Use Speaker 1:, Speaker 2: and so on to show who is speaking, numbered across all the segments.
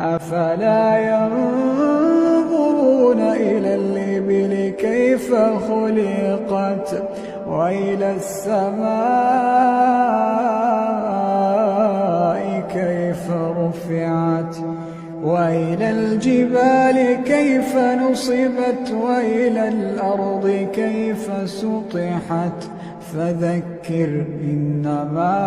Speaker 1: أفلا ينظرون إلى الإبل كيف خلقت وإلى السماء كيف رفعت وإلى الجبال كيف نصبت وإلى الأرض كيف سطحت فذكر إنما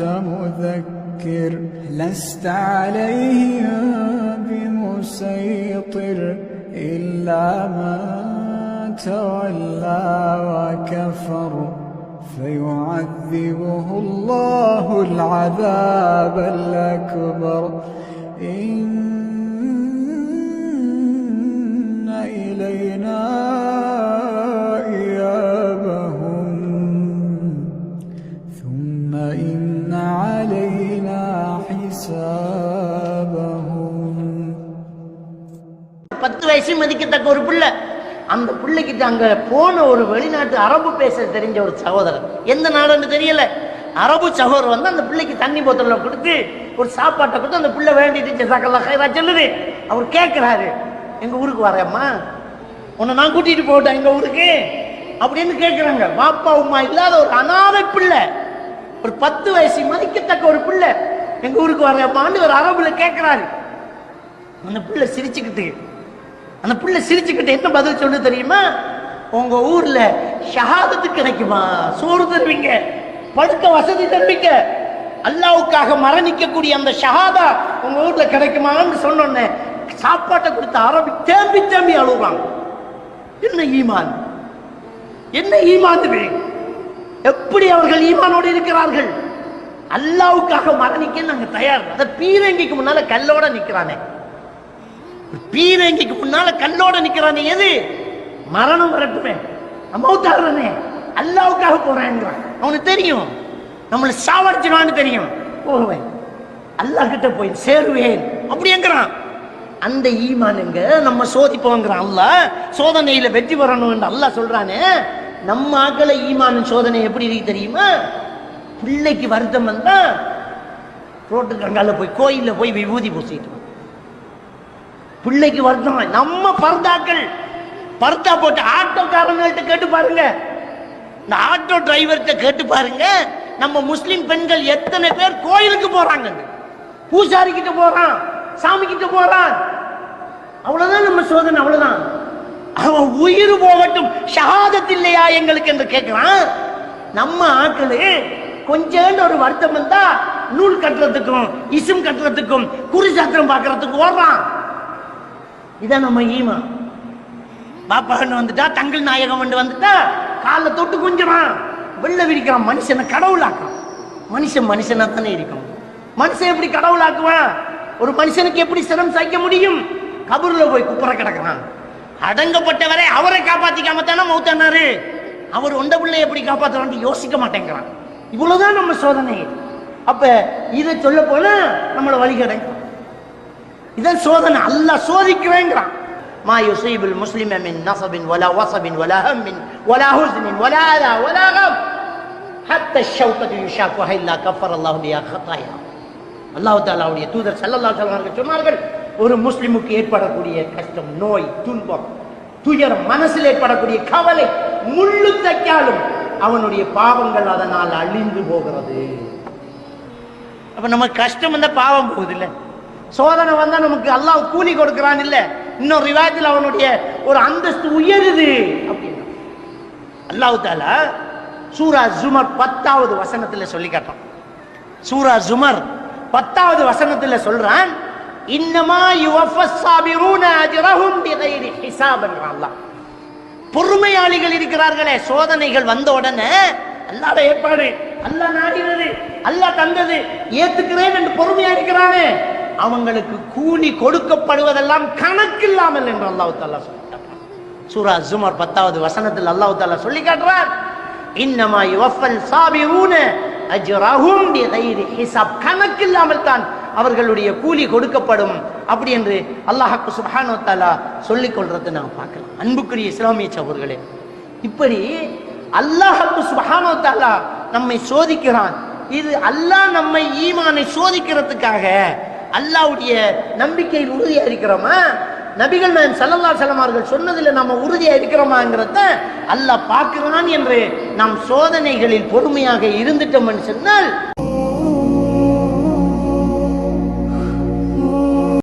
Speaker 1: أنت مذكر لست عليهم بمسيطر إلا من تولى وكفر. فيعذبه الله العذاب الأكبر. علينا حسابهم
Speaker 2: பத்து வயசு மதிக்கத்தக்க ஒரு பிள்ளை அந்த பிள்ளைகிட்ட அங்க போன ஒரு வெளிநாட்டு அரபு பேச தெரிஞ்ச ஒரு சகோதரர் எந்த நாடுன்னு தெரியல அரபு சகோதரர் வந்து அந்த பிள்ளைக்கு தண்ணி போத்தல கொடுத்து ஒரு சாப்பாட்டை கொடுத்து அந்த பிள்ளை வேண்டிட்டு ஜசாக்கல்லா ஹைரா சொல்லுது அவர் கேட்கிறாரு எங்க ஊருக்கு வரேம்மா உன்னை நான் கூட்டிட்டு போட்டேன் எங்க ஊருக்கு அப்படின்னு கேட்கிறாங்க பாப்பா உமா இல்லாத ஒரு அனாதை பிள்ளை ஒரு பத்து வயசு மதிக்கத்தக்க ஒரு பிள்ளை எங்க ஊருக்கு வரேம்மான்னு ஒரு அரபுல கேட்கிறாரு அந்த பிள்ளை சிரிச்சுக்கிட்டு அந்த பிள்ளை சிரிச்சுக்கிட்டு என்ன பதில் சொல்லு தெரியுமா? உங்க ஊர்ல ஷஹாதத்து கிடைக்குமா? சோறு தருவீங்க படுக்க வசதி தருவீங்க. அல்லாவுக்காக மரணிக்கக்கூடிய அந்த ஷஹாதா உங்க ஊர்ல கிடைக்குமான்னு சொன்னோன்னே சாப்பாட்டை கொடுத்த அரபி தேம்பி தேம்பி அழுகுறாங்க. என்ன ஈமான்? என்ன ஈமான் எப்படி அவர்கள் ஈமானோடு இருக்கிறார்கள்? அல்லாவுக்காக மரணிக்க நாங்க தயார். அந்த பீரங்கிக்கு முன்னால கல்லோட நிக்கிறானே. பீரங்கிக்கு முன்னால கல்லோட நிக்கிறானே எது? மரணம் வரட்டுமே. அமௌத்தாடுறனே அல்லாவுக்காக போறேன்றான். அவனுக்கு தெரியும். நம்மளை சாவடிச்சிடுவான்னு தெரியும். போவேன். அல்லாஹ் கிட்ட போய் சேருவேன். அப்படிங்கிறான் அந்த ஈமானுங்க நம்ம சோதிப்போங்கிறான் அல்ல சோதனையில வெற்றி பெறணும் அல்லாஹ் சொல்றானே. நம்ம ஆக்களை ஈமான் சோதனை எப்படி இருக்கு தெரியுமா? பிள்ளைக்கு வருத்தம் வந்தா ரோட்டு கங்கால போய் கோயிலில் போய் விபூதி பூசிட்டு பிள்ளைக்கு வருத்தம் நம்ம பர்தாக்கள் பர்தா போட்டு ஆட்டோக்காரங்கள்ட்ட கேட்டு பாருங்க. இந்த ஆட்டோ டிரைவர்கிட்ட கேட்டு பாருங்க. நம்ம முஸ்லிம் பெண்கள் எத்தனை பேர் கோயிலுக்கு போறாங்க? பூசாரி கிட்ட போறான் சாமி கிட்ட போறான். அவ்வளவுதான் நம்ம சோதனை அவ்வளவுதான். அவன் உயிர் போகட்டும் ஷஹாதத் இல்லையா எங்களுக்கு என்று கேட்கிறான். நம்ம ஆட்களு கொஞ்சோண்டு ஒரு வருத்தம் வந்தா நூல் கட்டுறதுக்கும் இசும் கட்டுறதுக்கும் குறி சாத்திரம் பார்க்கறதுக்கு ஓடுறான். இதான் நம்ம ஈமா பாப்பான்னு வந்துட்டா தங்கள் நாயகம் வந்து வந்துட்டா காலில் தொட்டு குஞ்சுறான். வெள்ள விரிக்கிறான் மனுஷனை கடவுளாக்கான் மனுஷன் மனுஷனா தானே இருக்கும். மனுஷன் எப்படி கடவுளாக்குவான்? ஒரு மனுஷனுக்கு எப்படி சிரம் சகிக்க முடியும்? கபூர்ல போய் குப்புற கிடக்குறான். அடங்கப்பட்டவரை அவரை காப்பாத்திக்காம தானே மௌத்தானாரு அவர் ஒண்ட பிள்ளை எப்படி காப்பாத்துறான்னு யோசிக்க மாட்டேங்கிறான் இவ்வளவுதான் நம்ம சோதனை அப்ப இதை சொல்ல போனா நம்மளை வழிகடைக்கிறான் இதான் சோதனை அல்லாஹ் சோதிக்கிறேங்கிறான் ما يصيب المسلم من نصب ولا وصب ولا هم ولا حزن ولا أذى ولا غم حتى الشوكة يشاكها إلا كفر الله بها خطايا அல்லாஹ் தாலாவுடைய தூதர் சல்லல்லாஹு அலைஹி வஸல்லம் சொன்னார்கள் ஒரு முஸ்லிமுக்கு ஏற்படக்கூடிய கஷ்டம் நோய் துன்பம் துயரம் மனசில் ஏற்படக்கூடிய கவலை முள்ளு தைக்காலும் அவனுடைய பாவங்கள் அதனால் அழிந்து போகிறது. அப்ப நமக்கு கஷ்டம் வந்தா பாவம் போகுது இல்ல சோதனை வந்தா நமக்கு அல்லாஹ் கூலி கொடுக்கிறான் இல்ல? இன்னொரு ரிவாயத்தில் அவனுடைய ஒரு அந்தஸ்து உயருது அப்படின்னா. அல்லாஹு தாலா சூரா ஜுமர் பத்தாவது வசனத்துல சொல்லி காட்டான் சூரா ஜுமர் பத்தாவது வசனத்துல சொல்றான் இன்னமா யுவஃபஸ்ஸாபிரூன அஜ்ரஹும் பிகைரி ஹிசாப்ன்றான் அல்லாஹ். பொறுமையாளிகள் இருக்கிறார்களே சோதனைகள் வந்த உடனே அல்லாட ஏற்பாடு அல்லாஹ் நாடினது அல்லாஹ் தந்தது ஏத்துக்கிறேன் என்று பொறுமையா இருக்கிறானே அவங்களுக்கு கூலி கொடுக்கப்படுவதெல்லாம் கணக்கில்லாமல் என்று அல்லாஹ் தாலா சொல்லிட்டான். சூரா ஜுமர் பத்தாவது வசனத்தில் அல்லாஹ் தாலா சொல்லி காட்டுறார் இன்னமா யுவஃபல் சாபிரூன அஜ்ரஹும் பிகைரி ஹிசாப் கணக்கில்லாமல் தான் அவர்களுடைய கூலி கொடுக்கப்படும் அப்படி என்று அல்லாஹ் சுப்ஹானு தாலா சொல்லிக் கொள்றதை நாம் பார்க்கலாம். அன்புக்குரிய இஸ்லாமிய சவர்களே இப்படி அல்லாஹ் சுஹானோ தாலா நம்மை சோதிக்கிறான். இது அல்லாஹ் நம்மை ஈமானை சோதிக்கிறதுக்காக அல்லாஹ்வுடைய நம்பிக்கையில் உறுதியா இருக்கிறோமா? நபிகள் நாயகம் சல்லல்லா அலைஹி அவர்கள் சொன்னதுல நம்ம உறுதியா இருக்கிறோமாங்கிறத அல்லாஹ் பார்க்கிறான் என்று நாம் சோதனைகளில் பொறுமையாக இருந்துட்டோம்னு சொன்னால்